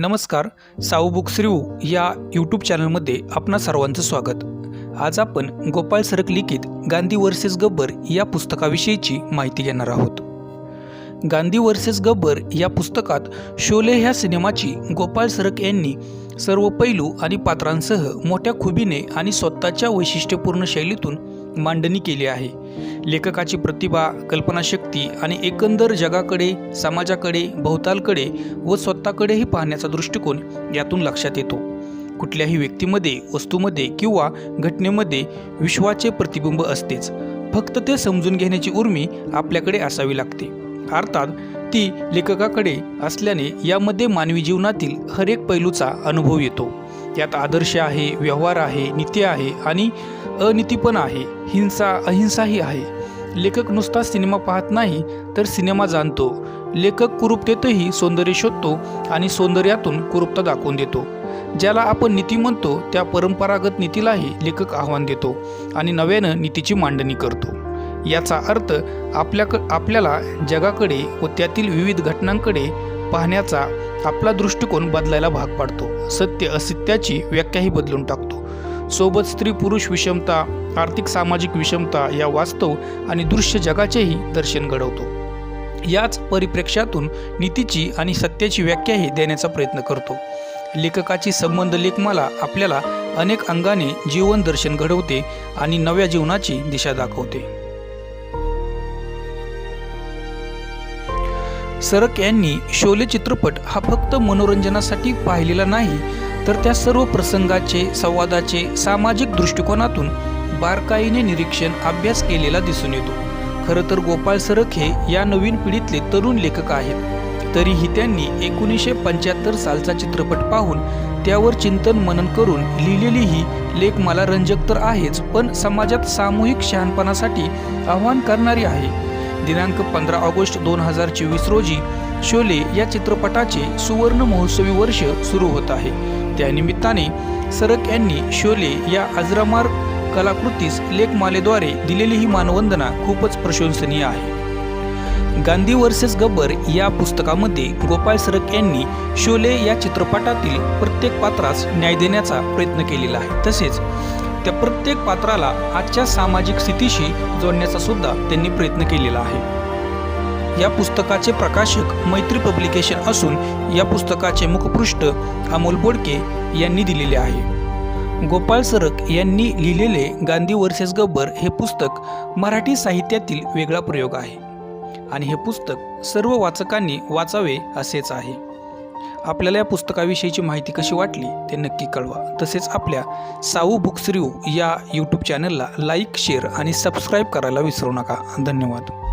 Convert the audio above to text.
नमस्कार साऊ books review या YouTube चॅनलमध्ये आपणा सर्वांचं स्वागत. आज आपण गोपाळ सरक लिखित गांधी वर्सेस गब्बर या पुस्तकाविषयीची माहिती घेणार आहोत. गांधी वर्सेस गब्बर या पुस्तकात शोले ह्या सिनेमाची गोपाळ सरक यांनी सर्व पैलू आणि पात्रांसह मोठ्या खुबीने आणि स्वतःच्या वैशिष्ट्यपूर्ण शैलीतून मांडणी केली आहे. लेखकाची प्रतिभा कल्पनाशक्ती आणि एकंदर जगाकडे समाजाकडे भोवतालकडे व स्वतःकडेही पाहण्याचा दृष्टिकोन यातून लक्षात येतो. कुठल्याही व्यक्तीमध्ये वस्तूमध्ये किंवा घटनेमध्ये विश्वाचे प्रतिबिंब असतेच. फक्त ते समजून घेण्याची उर्मी आपल्याकडे असावी लागते. अर्थात ती लेखकाकडे असल्याने यामध्ये मानवी जीवनातील हर एक पैलूचा अनुभव येतो. यात आदर्श आहे व्यवहार आहे नीती आहे आणि अनिती पण आहे हिंसा अहिंसाही आहे. लेखक नुसता सिनेमा पाहत नाही तर सिनेमा जाणतो. लेखक कुरूपतेतही सौंदर्य शोधतो आणि सौंदर्यातून कुरूपता दाखवून देतो. ज्याला आपण नीती म्हणतो त्या परंपरागत नीतीलाही लेखक आव्हान देतो आणि नव्यानं नीतीची मांडणी करतो. याचा अर्थ आपल्याक आपल्याला जगाकडे व त्यातील विविध घटनांकडे पाहण्याचा आपला दृष्टिकोन बदलायला भाग पाडतो. सत्य असत्याची व्याख्याही बदलून टाकतो. सोबत स्त्री पुरुष विषमता आर्थिक सामाजिक विषमता या वास्तव आणि दृश्य जगाचेही दर्शन घडवतो. याच परिप्रेक्ष्यातून नीतीची आणि सत्याची व्याख्याही देण्याचा प्रयत्न करतो. लेखकाची संबंध लेखमाला आपल्याला अनेक अंगाने जीवन दर्शन घडवते आणि नव्या जीवनाची दिशा दाखवते. सरक यांनी शोले चित्रपट हा फक्त मनोरंजनासाठी पाहिलेला नाही तर त्या सर्व प्रसंगाचे संवादाचे सामाजिक दृष्टिकोनातून बारकाईने निरीक्षण अभ्यास केलेला दिसून येतो. खरं तर गोपाळ सरख हे या नवीन पिढीतले तरुण लेखक आहेत. तरीही त्यांनी एकोणीसशे पंच्याहत्तर सालचा चित्रपट पाहून त्यावर चिंतन मनन करून लिहिलेली ही लेख मला रंजक तर आहेच पण समाजात सामूहिक शहाणपणासाठी आव्हान करणारी आहे. दिनांक पंधरा ऑगस्ट दोन हजार चोवीस रोजी शोले या चित्रपटाचे सुवर्ण महोत्सवी वर्ष सुरू होत आहे. त्यानिमित्ताने सरक यांनी शोले या अजरामार कलाकृतीस लेखमालेद्वारे दिलेली ही मानवंदना खूपच प्रशंसनीय आहे. गांधी वर्सेस गब्बर या पुस्तकामध्ये गोपाळ सरक यांनी शोले या चित्रपटातील प्रत्येक पात्रास न्याय देण्याचा प्रयत्न केलेला आहे. तसेच त्या प्रत्येक पात्राला आजच्या सामाजिक स्थितीशी जोडण्याचा सुद्धा त्यांनी प्रयत्न केलेला आहे. या पुस्तकाचे प्रकाशक मैत्री पब्लिकेशन असून या पुस्तकाचे मुखपृष्ठ अमोल बोडके यांनी दिलेले आहे. गोपाळ सरक यांनी लिहिलेले गांधी वर्सेस गब्बर हे पुस्तक मराठी साहित्यातील वेगळा प्रयोग आहे. आणि हे पुस्तक सर्व वाचकांनी वाचावे असेच आहे. आपल्याला या पुस्तकाविषयीची माहिती कशी वाटली ते नक्की कळवा. तसेच आपल्या साऊ बुक्स रिव्यू या यूट्यूब चॅनलला लाईक शेअर आणि सबस्क्राईब करायला विसरू नका. धन्यवाद.